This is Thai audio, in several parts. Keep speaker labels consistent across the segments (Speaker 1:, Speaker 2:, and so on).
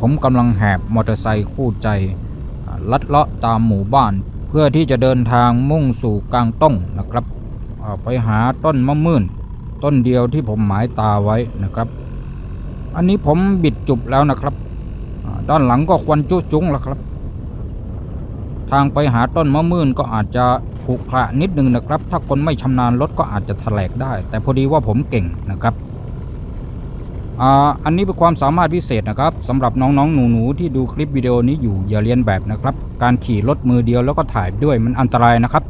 Speaker 1: ผมกำลังแหบมอเตอร์ไซค์คู่ใจ ลัดเลาะตามหมู่บ้าน เพื่อที่จะเดินทางมุ่งสู่กลางต้องนะครับ ไปหาต้นมะมื่น ต้นเดียวที่ผมหมายตาไว้นะครับ อันนี้ผมบิดจุบแล้วนะครับ ด้านหลังก็ควันจุจุ้งแล้วครับ ทางไปหาต้นมะมื่นก็อาจจะขรุขระนิดนึงนะครับ ถ้าคนไม่ชำนาญรถก็อาจจะถลกได้ แต่พอดีว่าผมเก่งนะครับ อ,อันนี้เป็นความสามารถพิเศษนะครับสำหรับน้องๆ หนูๆ ที่ดูคลิปวิดีโอนี้อยู่อย่าเรียนแบบนะครับ การขี่รถมือเดียวแล้วก็ถ่ายด้วยมันอันตรายนะครับ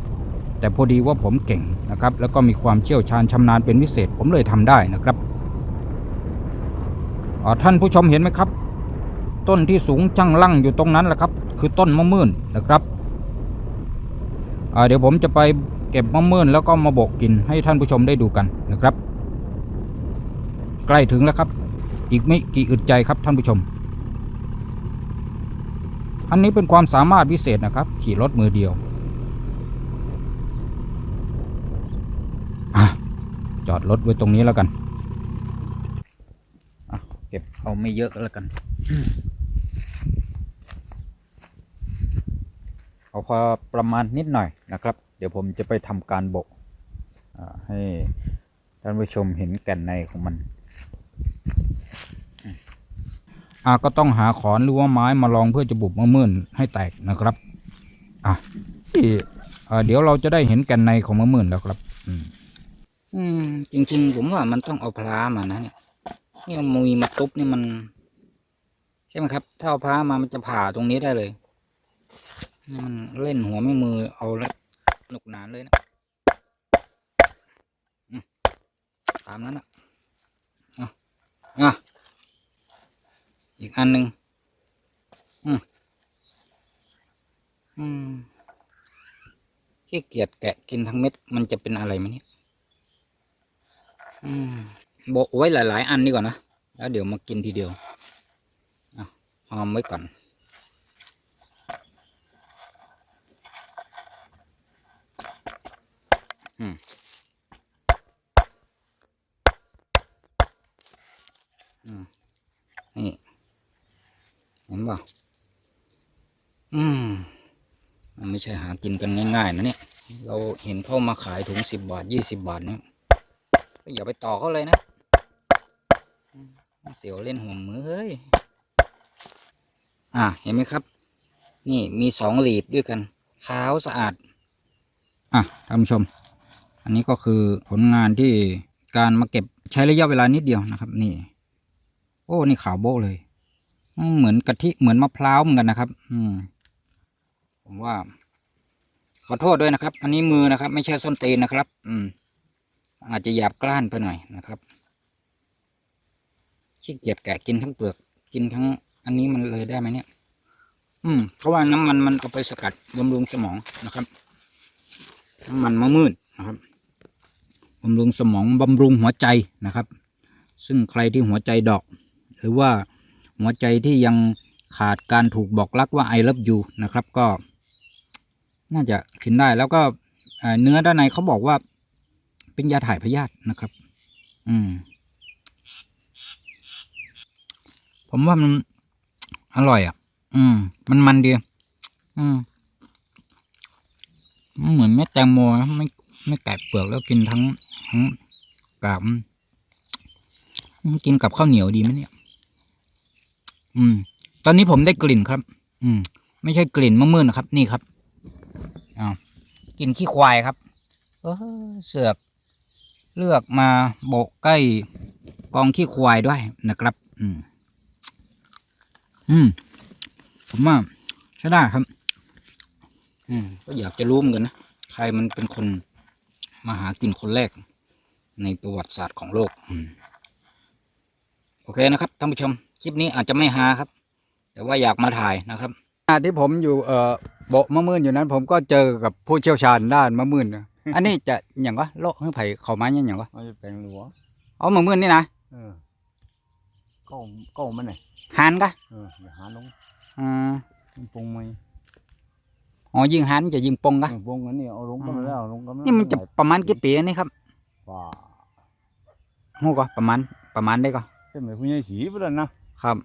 Speaker 1: แต่พอดีว่าผมเก่งนะครับ แล้วก็มีความเชี่ยวชาญชำนาญเป็นพิเศษผมเลยทำได้นะครับท่านผู้ชมเห็นไหมครับ ต้นที่สูงจังลั่งอยู่ตรงนั้นแหละครับ คือต้นมะม่นนะครับเดี๋ยวผมจะไปเก็บมะม่นแล้วก็มาโบกกินให้ท่านผู้ชมได้ดูกันนะครับ ใกล้ถึงแล้วครับ อีกไม่กี่อึดใจครับท่านผู้ชม อันนี้เป็นความสามารถพิเศษนะครับ ขี่รถมือเดียวอจอดรถไว้ตรงนี้แล้วกันเก็บเอาไม่เยอะแล้วกัน เอาพอประมาณนิดหน่อยนะครับ เดี๋ยวผมจะไปทำการโบกให้ท่านผู้ชมเห็นแก่นในของมัน อ่าก็ต้องหาขอนหรือว่าไม้มาลองเพื่อจะบุบมะมื่นให้แตกนะครับอะที่เดี๋ยวเราจะได้เห็นแก่นในของมะมื่นแล้วครับอืม
Speaker 2: อืมจริง ๆ ผมว่ามันต้องเอาพลามานะเนี่ยนี่เอามุยมาตุบนี่มัน ใช่ไหมครับ ถ้าเอาพลามามันจะผ่าตรงนี้ได้เลยนี่มันเล่นหัวไม่มือเอาละหนุกหนานเลยนะตามนั้นนะอะ อีกอันหนึ่งอืมอืมขี้เกียจแกะกินทั้งเม็ด มันจะเป็นอะไรไหมเนี่ยอืมโบไว้หลาย ๆ อันดีกว่านะ แล้วเดี๋ยวมากินทีเดียวอะหอมไว้ก่อนอืม อืม นี่ เห็นเปล่าอืม มันไม่ใช่หากินกันง่ายๆนะเนี่ย เราเห็นเขามาขายถุงสิบบาทยี่สิบบาทเนี่ยอย่าไปต่อเขาเลยนะ เสียวเล่นหัวมือเฮ้ย อะ เห็นไหมครับ นี่มีสองหลีบด้วยกัน ขาวสะอาด
Speaker 1: อะท่านผู้ชม อันนี้ก็คือผลงานที่การมาเก็บใช้ระยะเวลานิดเดียวนะครับ นี่ โอ้ นี่ขาวโบ๊ะเลย เหมือนกะทิเหมือนมะพร้าวเหมือนกันนะครับ อืม ผมว่า ขอโทษด้วยนะครับ อันนี้มือนะครับ ไม่ใช่ส้นตีนนะครับ อืม อาจจะหยาบกร้านไปหน่อยนะครับขี้เกียจแกะกินทั้งเปลือก กินทั้ง อันนี้มันเลยได้ไหมเนี่ย อืม เพราะว่าน้ำมันมันเอาไปสกัดบำรุงสมองนะครับ น้ำมันมะมืดนะครับบำรุงสมองบำรุงหัวใจนะครับ ซึ่งใครที่หัวใจดอก หรือว่า หัวใจที่ยังขาดการถูกบอกรักว่า I love you นะครับก็ น่าจะกินได้แล้วก็เนื้อด้านในเขาบอกว่า เป็นยาถ่ายพยาธินะครับ อืม ผมว่ามันอร่อยอะ อืม มันมันดีอืมมันเหมือนเม็ดแตงโมนะไม่ไม่แกะเปลือกแล้วกินทั้งทั้งกาบกินกับข้าวเหนียวดีไหมเนี่ย อืม ตอนนี้ผมได้กลิ่นครับ อืม ไม่ใช่กลิ่นมะม่วงนะครับ นี่ครับอ้าวกลิ่นขี้ควายครับ เออเสือก เลือกมาโบกใกล้กองขี้ควายด้วยนะครับ อืม อืม ผมว่าใช่ได้ครับ อืม ก็อยากจะรู้เหมือนกันนะ ใครมันเป็นคนมาหากินคนแรก ในประวัติศาสตร์ของโลกอืมโอเคนะครับท่านผู้ชม คลิปนี้อาจจะไม่ฮาครับ แต่ว่าอยากมาถ่ายนะครับที่ผมอยู่เอ่อโบะมะมื่นอยู่นั้น ผมก็เจอกับผู้เชี่ยวชาญด้านมะมื่นนะ อันนี้จะอย่างวะโลกเฮือไผ่เขาไม้ยังอย่างวะ
Speaker 3: มันจะเป็นหลัว
Speaker 1: เอามะมื่นนี่นะ
Speaker 3: เออก็ก็มันไหน
Speaker 1: หานกะ
Speaker 3: เอออย่าหาลง
Speaker 1: อ่า
Speaker 3: มันปรุงไหม
Speaker 1: อ๋อยิงหานจะยิงปงกะ
Speaker 3: เออปรุงอันนี้เอาลงก็ไม่ได้เอาลงก็ไม่ได้
Speaker 1: นี่มันจะประมาณกี่ปีอันนี่ครับ
Speaker 3: ว่า
Speaker 1: โหก็ประมาณประมาณได้ก็
Speaker 3: ใช่ไหมผู้ใหญ่สีไปแล้วนะ ครับ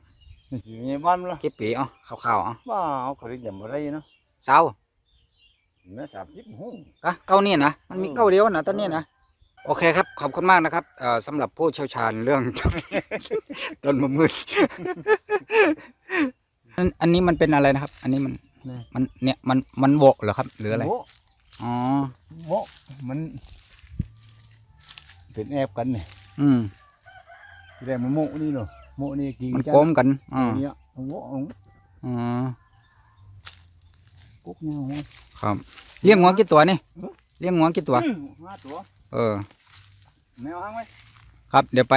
Speaker 3: นี่สิในบ้านมั้งล่ะ
Speaker 1: กี่ปีเอ๋อข้าวๆเอ๋อ
Speaker 3: ว้าเอาเขาเรียกอย่างไรเนาะ
Speaker 1: เศร้า
Speaker 3: แม่สามสิบหู
Speaker 1: กะเก้านี่นะมันมี
Speaker 3: เออ
Speaker 1: เก้าเดียวนะตอนนี้นะโอเคครับ ขอบคุณมากนะครับเอ่อสำหรับผู้เชี่ยวชาญเรื่องต้นมะม่วงอันอันนี้มันเป็นอะไรนะครับ อันนี้มัน
Speaker 3: นี่
Speaker 1: มันเนี่ยมันมันโวะเหรอครับ หรืออะไร
Speaker 3: โว้
Speaker 1: อ๋อ
Speaker 3: โว้มัน เป็นแอบกันเนี่ย
Speaker 1: อืม
Speaker 3: แรงมันโมนี่เนาะ โมนี่กิน
Speaker 1: มัน
Speaker 3: จ้ะ
Speaker 1: โกมกันอ๋อ
Speaker 3: เนี่ยโว้เอา
Speaker 1: อ๋อ
Speaker 3: กุ๊กเนี่ยโว้
Speaker 1: ครับเลี้ยงหัวกี่ตัวนี่
Speaker 3: เออ
Speaker 1: เลี้ยงหัวกี่ตัว
Speaker 3: อื้อห้าตัว
Speaker 1: เออ
Speaker 3: แมวหางไว้
Speaker 1: ครับเดี๋ยวไป